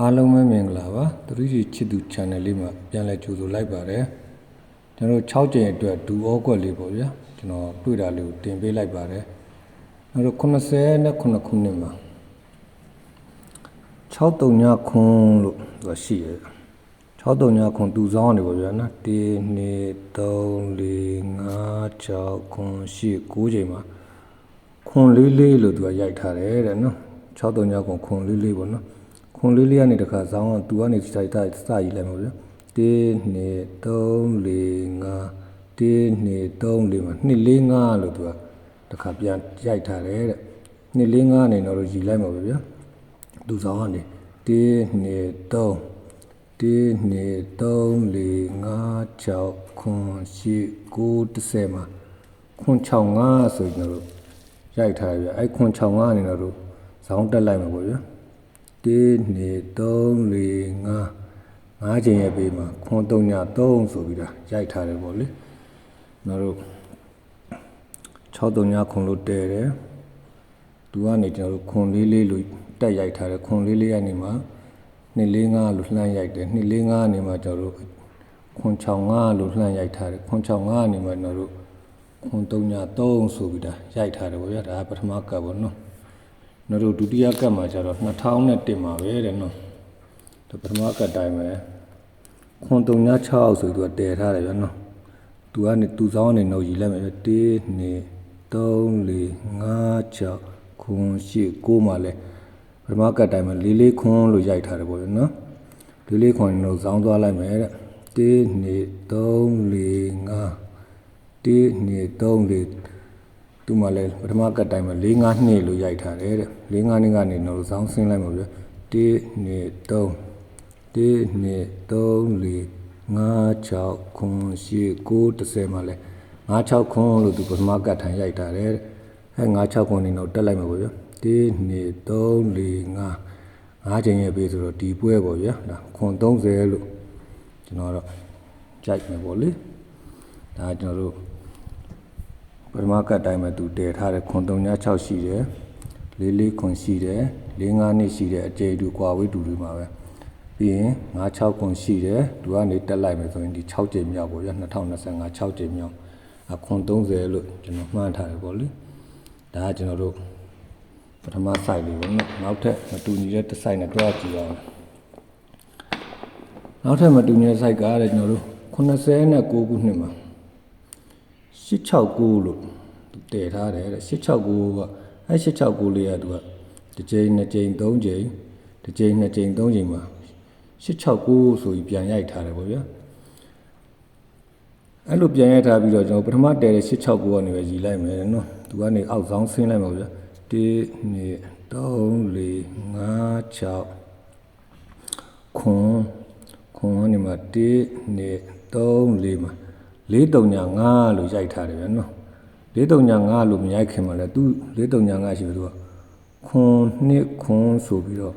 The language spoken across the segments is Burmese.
အားလုံးပဲမင်္ဂလာပါသတိရှိချစ်သူ channel လေးမှာပြန်လည်ကြိုဆိုလိုက်ပါတယ်ကျွန်တော်6ကြိမ်အတွက်ဒူဩကွက်လေးပေါ့ဗျာကျွန်တော်တွေ့တာလေးကိုတင်ပေးလိုက်ပါတယ်နောက်တော့89ခုနှစ်မှာ639ခွန်လို့သူရှိရ639ခွန်တူဆောင်နေပေါ့ဗျာနော်1 2 3 4 5 6ခွန်8 9ချိန်မှာခွန်လေးလေးလို့သူကရိုက်ထားတယ်တဲ့နော်639ခွန်ခွန်လေးလေးပေါ့နော် ခွန်လေးလေးကနေတခါဇောင်းကသူကနေစိုက်တာစရည်လိုက်မှာဗျာ1 2 3 4 5 1 2 3 4မှာ2 4 5လို့သူကတခါပြန်ရိုက်ထားတယ်တဲ့2 4 5နေတော့ရည်လိုက်မှာပဲဗျာသူဆောင်ကနေ1 2 3 1 2 3 4 5 6 9 10ခွန်10မှာခွန်65ဆိုကျွန်တော်တို့ရိုက်ထားရပြအဲ့ခွန်65အနေနဲ့တို့ဇောင်းတက်လိုက်မှာပေါ့ဗျာ 1 2 3 4 5 5ချိန်ရဲ့ဘေးမှာခွန်3ည3ဆိုပြီးတော့ရိုက်ထားတယ်ပေါ့လေကျွန်တော်တို့6 3ညခွန်လို့တဲတယ်သူကနေကျွန်တော်တို့ခွန်လေးလေးလို့တက်ရိုက်ထားတယ်ခွန်လေးလေးကနေမှာ245လို့လှမ်းရိုက်တယ်245နေမှာကျွန်တော်တို့ခွန်65လို့လှမ်းရိုက်ထားတယ်ခွန်65နေမှာကျွန်တော်တို့ခွန်3ည3ဆိုပြီးဒါရိုက်ထားတယ်ဗောဗျာဒါကပထမကပ်ဗောနော် ကျွန်တော်တို့ဒုတိယကပ်မှာကျတော့2001မှာပဲတဲ့နော်ဒါပထမကပ်တိုင်းပဲခွန်3ည6ဆိုပြီးသူကတည်ထားတယ်ဗျာနော်သူကနေသူဆောင်ကနေနှုတ်ယူလိုက်မယ်1 2 3 4 5 6ခွန်8 9မှာလဲပထမကတ်တိုင်းမှာလေးလေးခွန်လို့ရိုက်ထားတယ်ပေါ့ဗျာနော်လေးလေးခွန်လို့ဇောင်းသွားလိုက်မယ်တဲ့1 2 3 4 5 1 2 3 4 သူမှလည်းပထမကတ်တိုင်းမှာ4 5နှစ်လို့ရိုက်ထားတယ်တဲ့4 5နှစ်ကနေတော့ဇောင်းဆင်းလိုက်မှာဗျာ1 2 3 1 2 3 4 5 6ခွန်8 9 10မှာလဲ5 6ခွန်လို့သူပထမကတ်ထိုင်ရိုက်ထားတယ်တဲ့အဲ5 6ခွန်နေတော့တက်လိုက်မှာပေါ့ဗျာ1 2 3 4 5 5ချိန်ရဲ့ပေးဆိုတော့ဒီပွဲပေါ့ဗျာဒါခွန်30လို့ကျွန်တော်တော့ကြိုက်မယ်ပေါ့လေဒါကျွန်တော်တို့ ပထမကတ်တိုင်းမှာသူတည်ထားတဲ့ခွန်36ရှိတယ်လေးလေးခွန်ရှိတယ်လေးငါးနှစ်ရှိတယ်အကျေတူကွာဝေးတူတွေမှာပဲပြီးရင်9 6ခွန်ရှိတယ်သူကနေတက်လိုက်မယ်ဆိုရင်ဒီ6ချိန်မြောက်ပေါ့ဗျာ2025 6ချိန်မြောက်အခွန်30လို့ကျွန်တော်မှန်းထားတယ်ပေါ့လေဒါကကျွန်တော်တို့ပထမ site လေးပေါ့နော်နောက်ထပ်မတူညီတဲ့တစ် site နဲ့တွဲကြည့်အောင်နောက်ထပ်မတူညီတဲ့ site ကတဲ့ကျွန်တော်တို့89ခုနှစ်မှာ 869လို့တည်ထားတယ်တဲ့869ကအဲ869လေးကသူကတစ်ကြိမ်နှစ်ကြိမ်သုံးကြိမ်တစ်ကြိမ်နှစ်ကြိမ်သုံးကြိမ်မှာ869ဆိုပြီးပြန်ရိုက်ထားတယ်ပေါ့ဗျာအဲ့လိုပြန်ရိုက်ထားပြီးတော့ကျွန်တော်ပထမတည်တဲ့869ကနေပဲရည်လိုက်မယ်နော်သူကနေအောက်ဆောင်ဆင်းလိုက်မှာဗျာ1 2 3 4 5 6ခွန်ခွန်ကနေမှာ1 2 3 4မှာ 4 3ညာ5လို့ရိုက်ထားတယ်ဗျာနော်4 3ညာ5လို့မရိုက်ခင်မှာလဲသူ4 3ညာ5ရှိပြီသူကခွန်နှစ်ခွန်ဆိုပြီးတော့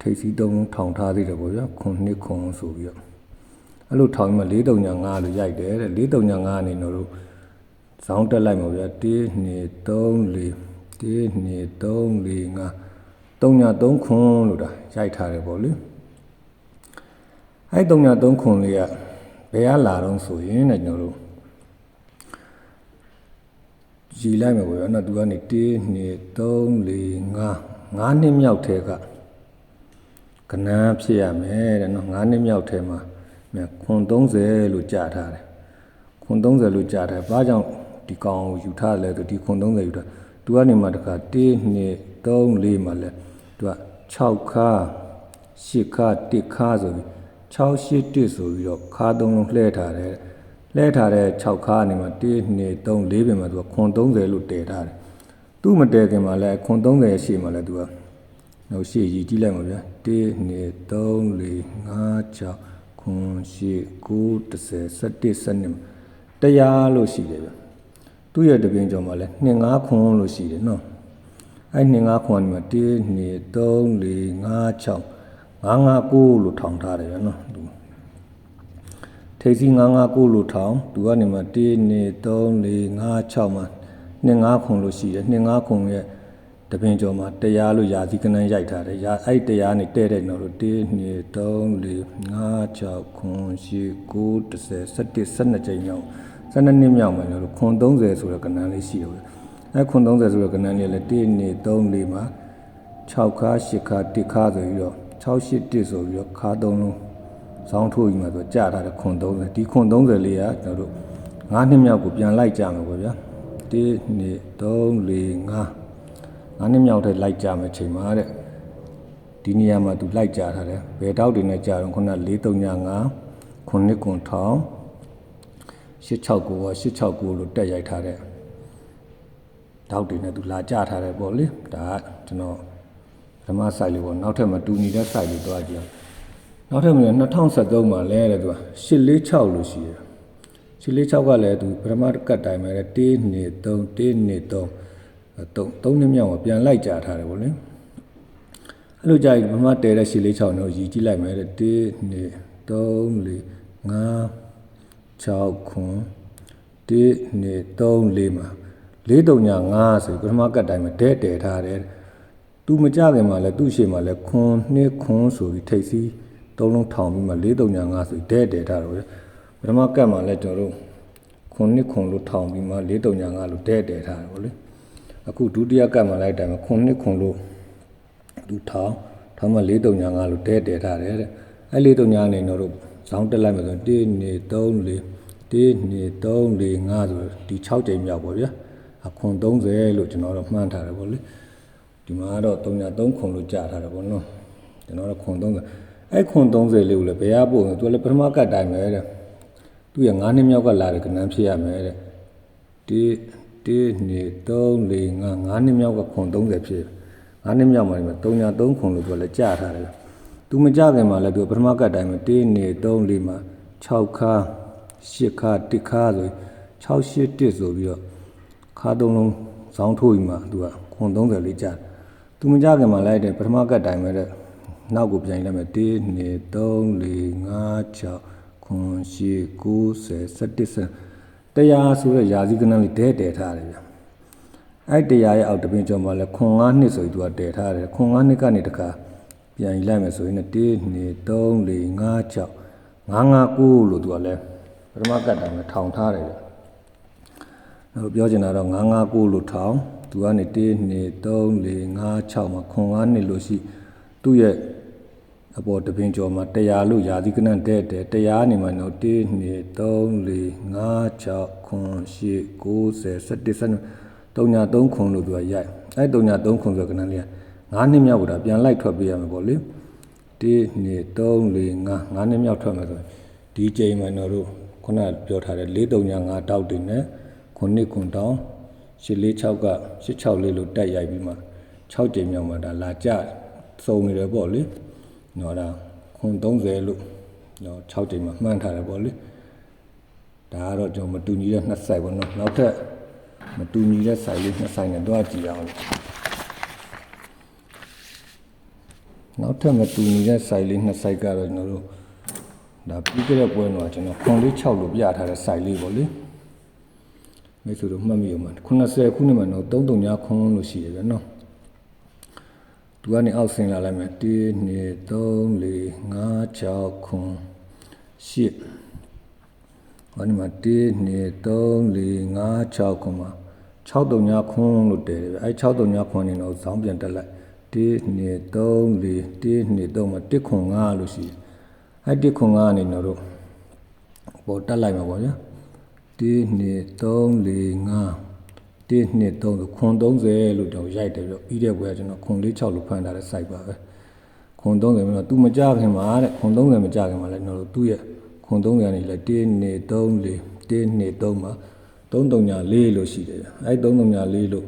ထိတ်စီတုံးထောင်ထားသေးတယ်ပေါ့ဗျာခွန်နှစ်ခွန်ဆိုပြီးတော့အဲ့လိုထောင်မှ4 3ညာ5လို့ရိုက်တယ်တဲ့4 3ညာ5အနေနဲ့တို့ဇောင်းတက်လိုက်မှာဗျာ1 2 3 4 1 2 3 4 5 3ည3ခွန်လို့ဒါရိုက်ထားတယ်ပေါ့လေအဲ့3ည3ခွန်လေးက ဘယ်ကလာတော့ဆိုရင်တဲ့ကျွန်တော်တို့ကြည်လိုက်မှာပေါ့နော်သူကနေ1 2 3 4 5 5နှစ်မြောက်ထဲကကနန်းဖြစ်ရမယ်တဲ့နော်5နှစ်မြောက်ထဲမှာခွန်30လို့ကြာထားတယ်ခွန်30လို့ကြာတယ်ဘာကြောင့်ဒီကောင်ကိုယူထားလဲဆိုဒီခွန်30ယူထားသူကနေမှတခါ1 2 3 4မှာလဲသူက6ခါ8ခါ1ခါဆိုပြီး 6 8 1ဆိုပြီးတော့ခါသုံးလုံးလှည့်ထားတယ်လှည့်ထားတဲ့6ခါနေမှာ1 2 3 4ပြင်မှာသူကခွန်30လို့တည်ထားတယ်သူ့မတည်ခင်မှာလဲခွန်30ရဲ့ရှေ့မှာလဲသူကနောက်ရှေ့ရည်ကြည့်လိုက်မှာဗျာ1 2 3 4 5 6ခွန်8 9 10 11 12တရားလို့ရှိတယ်ဗျာသူ့ရဲ့တပင်ကျော်မှာလဲ2 5ခွန်လို့ရှိတယ်နော်အဲ့2 5ခွန်မှာ1 2 3 4 5 6 5 5 9လို့ထောင်ထားတယ်ဗျနော်သူထိပ်စီ9 5 9လို့ထောင်သူကနေမှ1 2 3 4 5 6မှာ2 5ခွန်လို့ရှိတယ်2 5ခွန်ရဲ့တပင်ကျော်မှာတရားလို့ယာစီကနန်းရိုက်ထားတယ်ရာအဲ့တရားနဲ့တဲ့တဲ့ကျွန်တော်တို့1 2 3 4 5 6 9 10 11 12ကြိမ်မြောက်12နှစ်မြောက်မှာကျွန်တော်တို့ခွန်30ဆိုတဲ့ကနန်းလေးရှိတယ်အဲ့ခွန်30ဆိုတဲ့ကနန်းလေးလည်း1 2 3 4မှာ6ခါ8ခါ1ခါဆိုပြီးတော့ 6 8 1ဆိုပြီးတော့ခါ3လုံးဇောင်းထိုးပြီးမှဆိုကြာထားတဲ့ခွန်30ဒီခွန်30လေးကကျွန်တော်တို့9နှစ်မြောက်ကိုပြန်လိုက်ကြမှာပေါ့ဗျာ1 2 3 4 5ငါးနှစ်မြောက်ထဲလိုက်ကြမယ်ချိန်မှာတဲ့ဒီနေရာမှာသူလိုက်ကြထားတယ်ဘယ်တောက်တွေနဲ့ကြာတော့ခုန435ခုနှစ်ကွန်ထောင်869ရော869လို့တက်ရိုက်ထားတဲ့တောက်တွေနဲ့သူလာကြထားတယ်ပေါ့လေဒါကကျွန်တော် ပထမ site လေးပေါ့နောက်ထပ်မတူညီတဲ့ site လေးသွားကြည့်အောင်နောက်ထပ်မြင်2013မှာလဲတဲ့သူက846လို့ရှိတယ်846ကလည်းသူပထမကတ်တိုင်းမှာ1 2 3 1 2 3သုံးသုံးနှစ်မြောက်မှာပြန်လိုက်ကြထားတယ်ဗောလေအဲ့လိုကြာရင်မမတဲတဲ့ရှည်လေး6တော့ရည်ကြည့်လိုက်မယ်တဲ့1 2 3 4 5 6ခွန်1 2 3 4မှာ4တုံညာ5ဆိုပထမကတ်တိုင်းမှာဒဲတဲထားတယ် သူမကြခင်မှာလဲသူ့ရှေ့မှာလဲခွန်နှစ်ခွန်ဆိုပြီးထိတ်စီးသုံးလုံးထောင်ပြီးမှ4တုံညာ5ဆိုဒဲတဲထားတော့ပထမကတ်မှာလဲကျွန်တော်တို့ခွန်နှစ်ခွန်လို့ထောင်ပြီးမှ4တုံညာ5လို့ဒဲတဲထားတယ်ဗောလေအခုဒုတိယကတ်မှာလိုက်တိုင်းမှာခုနှစ်ခုလို့သူထောင်းထောင်းမှာ4တုံညာ5လို့တဲတဲထားတယ်တဲ့အဲ့4တုံညာနေတော့ဇောင်းတက်လိုက်မှာဆို1 2 3 4 1 2 3 4 5ဆိုဒီ6ကြိမ်မြောက်ပေါ့ဗျာအခု30လို့ကျွန်တော်တို့မှန်းထားတယ်ပေါ့လေ ဒီမှာတော့3ညာ3ခုလို့ကြာထားတယ်ပေါ့နော်ကျွန်တော်တို့ခု30အဲ့ခု30လေးကိုလည်းဘယ်ရပို့လဲသူလည်းပထမကတ်တိုင်းပဲတဲ့သူရ9နှစ်မြောက်ကလာတယ်ကနန်းဖြစ်ရမယ်တဲ့ဒီ1 2 3 4 5 5နှစ်မြောက်ကခွန်30ဖြစ်5နှစ်မြောက်မှာဒီမှာ3ညာ3ခွန်လို့ပြောလဲကြာထားတယ်သူမကြခင်မှာလဲသူပထမကတ်တိုင်းမှာ1 2 3 4မှာ6ခါ8ခါ1ခါဆို6 8 1ဆိုပြီးတော့ခါသုံးလုံးဇောင်းထိုးပြီးမှသူကခွန်30လေးကြာ သူမကြခင်မှာလိုက်တယ်ပထမကတ်တိုင်းမှာတဲ့နောက်ကိုပြန်လိုက်မယ်1 2 3 4 5 6ခွန်8 9 10 11တရားဆိုတဲ့ယာစီကနန်းလေးဒဲတဲထားတယ်ဗျအဲ့တရားရဲ့အောက်တပင်ကျော်မှာလဲခွန်9နှစ်ဆိုပြီးသူကတဲထားတယ်ခွန်9နှစ်ကနေတခါပြန်ယူလိုက်မယ်ဆိုရင်1 2 3 4 5 6 959လို့သူကလဲပထမကတ်တိုင်းမှာထောင်ထားတယ်နောက်ပြောချင်တာတော့959လို့ထောင် သူကနေ1 2 3 4 5 6မှာခွန်9နှစ်လို့ရှိသူ့ရဲ့အပေါ်တပင်ကျော်မှာတရားလို့ယာတိကနန်တဲ့တဲ့တရားနေမှာတော့1 2 3 4 5 6ခွန်8 90 17 3ညာ3ခွန်လို့သူကရိုက်အဲ3ညာ3ခွန်ဆိုကနန်လေးက9နှစ်မြောက်ကိုဒါပြန်လိုက်ထွက်ပေးရမှာပေါ့လေ1 2 3 4 5 9နှစ်မြောက်ထွက်မှာဆိုဒီချိန်မှာတော့ခုနပြောထားတဲ့4 3ညာ5တောက်တင်နဲ့ခွန်နှစ်ခွန်တောင်း 846က86လေးလို့တက်ရိုက်ပြီးမှ6ချိန်မြောက်မှာဒါလာကြစုံနေတယ်ပေါ့လေနော်ဒါခွန်30လို့နော်6ချိန်မှာမှန်းထားတယ်ပေါ့လေဒါကတော့ကျွန်တော်မတူညီတဲ့နှစ်ဆိုင်ပေါ့နော်နောက်ထပ်မတူညီတဲ့ဆိုင်လေးနှစ်ဆိုင်နဲ့တွားကြည့်အောင်နောက်ထပ်မတူညီတဲ့ဆိုင်လေးနှစ်ဆိုင်ကတော့ကျွန်တော်တို့ဒါပြီးကြတဲ့ပွဲတော့ကျွန်တော်ခွန်လေး6လို့ပြထားတဲ့ဆိုင်လေးပေါ့လေ မိတ်ဆွေတို့မှတ်မိအောင်ပါ90ခုနှစ်မှာတော့33ညခွန်လို့ရှိတယ်ဗျနော်သူကနေအောက်ဆင်းလာလိုက်မယ်1 2 3 4 5 6ခွန်8ဟောဒီမှာ1 2 3 4 5 6ခွန်မှာ6တုံညာခွန်လို့တည်တယ်အဲ6တုံညာခွန်နေတော့ဇောင်းပြန်တက်လိုက်1 2 3 4 1 2 3မှာ1ခွန်5လို့ရှိအဲ1ခွန်5နေတော့ပေါ်တက်လိုက်မှာပေါ့ဗျာ1 2 3 4 5 1 2 3ဆိုခွန်30လို့တော့ရိုက်တယ်ပြောပြီးတဲ့ဘွယ်ကကျွန်တော်ခွန်လေး6လို့ဖန်ထားတဲ့ site ပါပဲခွန်30မျိုးတော့ तू မကြခင်မှာတဲ့ခွန်30မကြခင်မှာလည်းကျွန်တော်တို့သူ့ရဲ့ခွန်30ကနေလိုက်1 2 3 4 1 2 3မှာ3 3ညာ4လို့ရှိတယ်အဲ3 3ညာ4လို့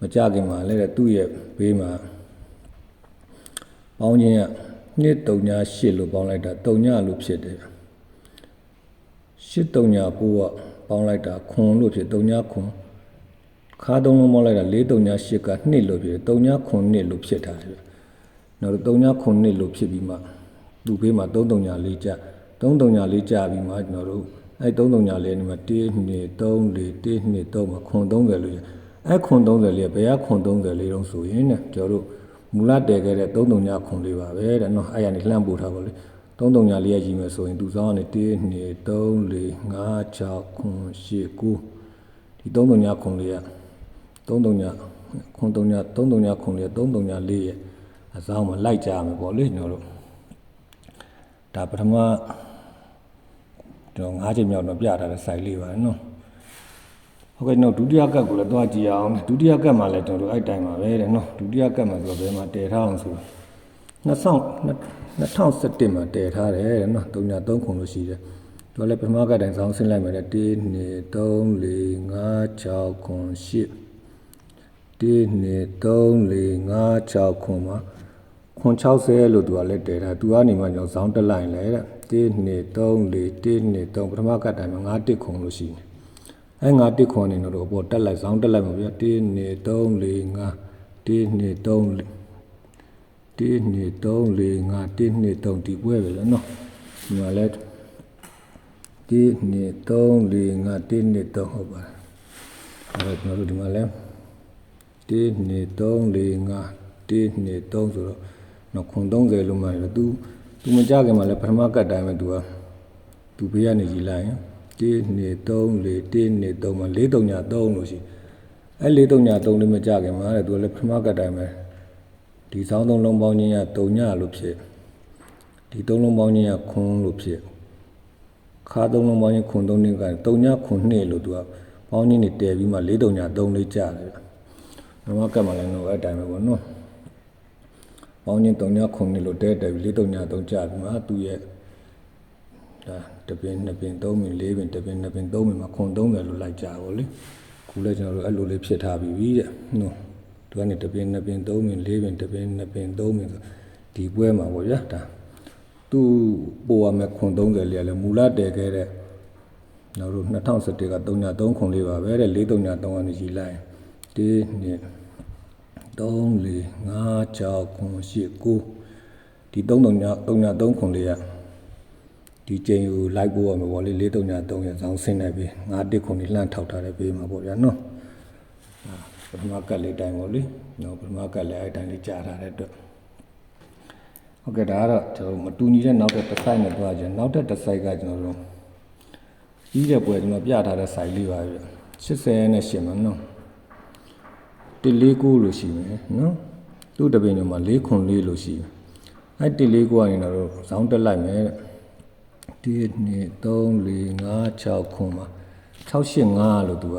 မကြခင်မှာလည်းတဲ့သူ့ရဲ့ဘေးမှာပေါင်းခြင်းက2 3ညာ8လို့ပေါင်းလိုက်တာ3ညာလို့ဖြစ်တယ်8 3ညာ9က ပေါင်းလိုက်တာခွန်လို့ဖြစ်3ညာခွန်ခါသုံးလုံးမောလိုက်တာ4 3ည8က2လို့ဖြစ်တယ်3ည9နှစ်လို့ဖြစ်ထားတယ်နောက်တော့3ည9နှစ်လို့ဖြစ်ပြီးမှသူ့ဘေးမှာ3 3ည4ကြ3 3ည4ကြပြီးမှကျွန်တော်တို့အဲ3 3ည4နေမှာ1 2 3 4 1 2 3မှာခွန်30လို့ရအဲ့ခွန်30လေးကဘယ်ကခွန်30လေးတုံးဆိုရင်တဲ့ကျွန်တော်တို့မူလတည်ခဲ့တဲ့33ညခွန်လေးပါပဲတဲ့နော်အဲ့ရနေလှမ်းပို့ထားပါလေ 33ညလေးရကြီးမယ်ဆိုရင်သူစောင်းကနေ1 2 3 4 5 6 9 10 9ဒီ33ညခွန်လေးက33ညခွန်3ည33ညခွန်လေးက33ညလေးရဲ့အစောင်းမှာလိုက်ကြရမယ်ပေါ့လေကျွန်တော်တို့ဒါပထမကျွန်တော်၅ချိန်မြောက်တော့ပြထားတဲ့ site လေးပါနော်ဟုတ်ကဲ့နော်ဒုတိယကတ်ကိုလည်းသွားကြည့်အောင်ဒုတိယကတ်မှာလည်းကျွန်တော်တို့အဲ့တိုင်းပါပဲတဲ့နော်ဒုတိယကတ်မှာဆိုတော့ဘယ်မှာတည်ထားအောင်ဆိုတော့ 2021မှာတည်ထားတယ်တဲ့နော်303ခုလို့ရှိတယ်သူကလည်းပထမကတ်တိုင်းစောင်းဆင်းလိုက်မယ်တဲ့1 2 3 4 5 6ခု8 1 2 3 4 5 6ခုမှာခွန်60လို့သူကလည်းတည်တာသူကနေမှကျွန်တော်ဇောင်းတက်လိုက်လဲတဲ့1 2 3 4 1 2 3ပထမကတ်တိုင်းမှာ9တစ်ခုလို့ရှိတယ်အဲငါတစ်ခွန်နေတော့အပေါ်တက်လိုက်ဇောင်းတက်လိုက်မှာဗျာ1 2 3 4 5 1 2 3 1 2 3 4 5 1 2 3 4 5ဒီပွဲပဲလေနော်ဒီမှာလဲ1 2 3 4 5 1 2 3ဟုတ်ပါအဲ့တော့ကျွန်တော်တို့ဒီမှာလဲ1 2 3 4 5 1 2 3ဆိုတော့နော်ခွန်30လို့မှတယ်သူသူမကြခင်မှာလဲပထမကတ်တိုင်းပဲသူကသူဘေးကနေကြီးလိုက်ရင်1 2 3 4 1 2 3မှာ4 3ညာ3လို့ရှိအဲ4 3ညာ3လေးမကြခင်မှာတဲ့သူကလည်းပထမကတ်တိုင်းပဲ ဒီစောင်းသုံးလုံးပေါင်းချင်းက3ညာလို့ဖြစ်ဒီသုံးလုံးပေါင်းချင်းကခွန်လို့ဖြစ်ခါသုံးလုံးပေါင်းချင်းခွန်3နှစ်က3ညာခွန်2လို့သူကပေါင်းချင်းနေတည်ပြီးမှ4 3ညာ3လေးကြတယ်ပထမကတ်မှာလည်းတော့အဲ့တိုင်းပဲပေါ့နော်ပေါင်းချင်း3ညာခွန်2လို့တဲတယ်ပြီး4 3ညာ3ကြပြီးမှသူ့ရဲ့ဒါတပင်နှစ်ပင်သုံးပင်လေးပင်တပင်နှစ်ပင်သုံးပင်မှာခွန်30လို့လိုက်ကြပါလေခုလည်းကျွန်တော်တို့အဲ့လိုလေးဖြစ်ထားပြီတဲ့နော် သူကနေတပင်နှစ်ပင်သုံးပင်လေးပင်တပင်နှစ်ပင်သုံးပင်ဆိုဒီပွဲမှာပေါ့ဗျာဒါသူ့ပို့ရမယ်ခွန်30လေးကလည်းမူလတည်ခဲ့တဲ့နောက်တို့2017က303ခွန်လေးပါပဲတဲ့433ကနေကြီးလိုက်1 2 3 4 5 6 9 8 9ဒီ333 3ခွန်လေးကဒီချိန်ကိုလိုက်ပို့ရမှာပေါ့လေ433ရဇောင်းဆင်းနေပြီ9တစ်ခွန်လေးလှမ်းထောက်ထားတယ်ပေးမှာပေါ့ဗျာနော်ပ ထမကတ်လေးတိုင်းပေါ့လေနော်ပထမကတ်လေးအဲ့တိုင်းလေးကြားထားတဲ့အတွက်ဟုတ်ကဲ့ဒါကတော့ကျွန်တော်မတူညီတဲ့နောက်တဲ့တစ်ဆိုင်နဲ့တွားကြနောက်တဲ့တစ်ဆိုင်ကကျွန်တော်တို့ကြီးတဲ့ပွဲကျွန်တော်ပြထားတဲ့ဆိုင်လေးပါဗျ80နဲ့8မှာနော်149လို့ရှိမယ်နော်သူ့တပင်ညမှာ4ခွန်4လို့ရှိတယ်အဲ့149ကနေတော့ဇောင်းတက်လိုက်မယ်တဲ့1 2 3 4 5 6ခွန်မှာ685လို့သူက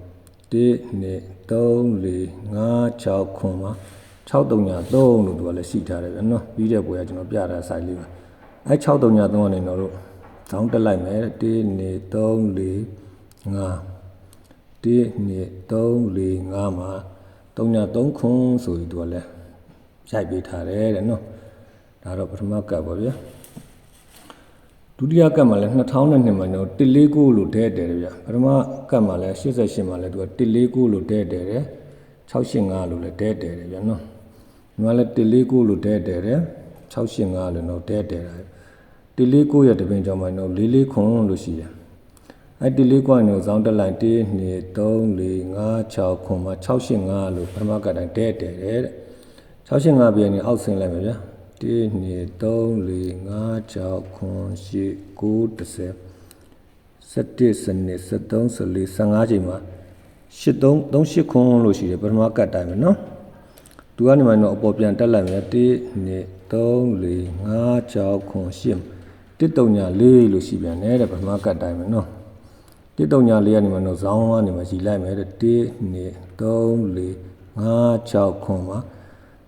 1 2 3 4 5 6ခွန်မှာ6303လို့သူကလည်းရှိထားတယ်ဗျနော်ပြီးတဲ့ပွဲကကျွန်တော်ပြတာဆိုင်လေးပါအဲ့6303ကနေတော့တို့ဇောင်းတက်လိုက်မယ်1 2 3 4 5 1 2 3 4 5မှာ3ည3ခွန်းဆိုပြီးသူကလည်းရိုက်ပေးထားတယ်တဲ့နော်ဒါတော့ပထမကပ်ပါဗျာ ဒုတိယကပ်မှာလည်း2002မှာကျွန်တော်149လို့ဒဲတယ်ဗျာပထမကပ်မှာလည်း88မှာလည်းသူက149လို့ဒဲတယ်တယ်685လို့လည်းဒဲတယ်တယ်ဗျာနော်ဒီမှာလည်း149လို့ဒဲတယ်တယ်685လို့တော့ဒဲတယ်တာ149ရဲ့တပင်ကြောင့်မှတော့44ခွန်းလို့ရှိတယ်အဲ့ဒီလေးကွာနေဇောင်းတက်လိုက်1 2 3 4 5 6ခွန်မှာ685လို့ပထမကတိုင်းတဲတဲတဲ့685ပြည့်နေအောက်ဆင်းလိုက်မယ်ဗျာ 1 2 3 4 5 6ခွန်8 9 10 17စနစ်73 14 15ချိန်မှာ83 38ခွန်လို့ရှိတယ်ပထမကတ်တိုင်းပဲเนาะသူကနေမှတော့အပေါ်ပြန်တက်လိုက်မယ်1 2 3 4 5 6ခွန်8 1 3ညာ4လို့ရှိပြန်တယ်တဲ့ပထမကတ်တိုင်းပဲเนาะတိတုံညာလေးကနေမှတော့ဇောင်းကနေမှရီလိုက်မယ်တဲ့1 2 3 4 5 6ခွန်မှာ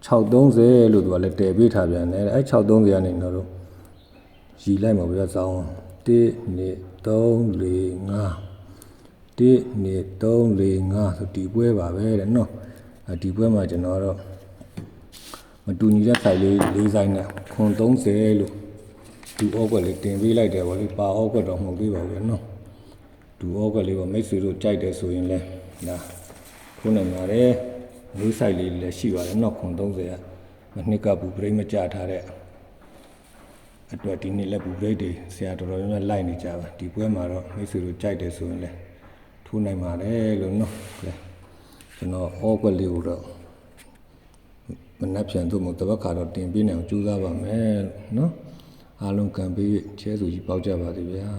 630လို့သူကလည်းတည်ပေးထားပြန်တယ်အဲ630ကနေတော့ရီလိုက်မှာဗျာဇောင်း1 2 3 4 5 1 2 3 4 5ဆိုဒီပွဲပါပဲတဲ့နော်အဲဒီပွဲမှာကျွန်တော်တော့မတူညီတဲ့ဖိုင်လေး၄ဆိုင်နဲ့ခွန်30လို့ဒီဩကွက်လေးတင်ပေးလိုက်တယ်ဗောလေပါဩကွက်တော့မဟုတ်သေးပါဘူးနော်ဒီဩကွက်လေးပေါ့မိတ်ဆွေတို့ကြိုက်တယ်ဆိုရင်လဲဒါခုနိုင်ပါတယ် လေးဆိုင်လေးလည်းရှိပါတယ်နော်ခွန်30ကမနှစ်ကဘူးပြိမကြထားတဲ့အတွက်ဒီနေ့လက်ပူဘရိတ်တွေဆရာတော်တော်များများလိုက်နေကြပါဒီပွဲမှာတော့မိတ်ဆွေတို့ကြိုက်တယ်ဆိုရင်လည်းထိုးနိုင်ပါတယ်လို့နော်ကဲကျွန်တော်ဩကွက်လေးကိုတော့မနှက်ပြန်သို့မဟုတ်တပတ်ခါတော့တင်ပေးနိုင်အောင်ကြိုးစားပါမယ်နော်အားလုံးကံပေးချဲစုကြီးပေါက်ကြပါသေးဗျာ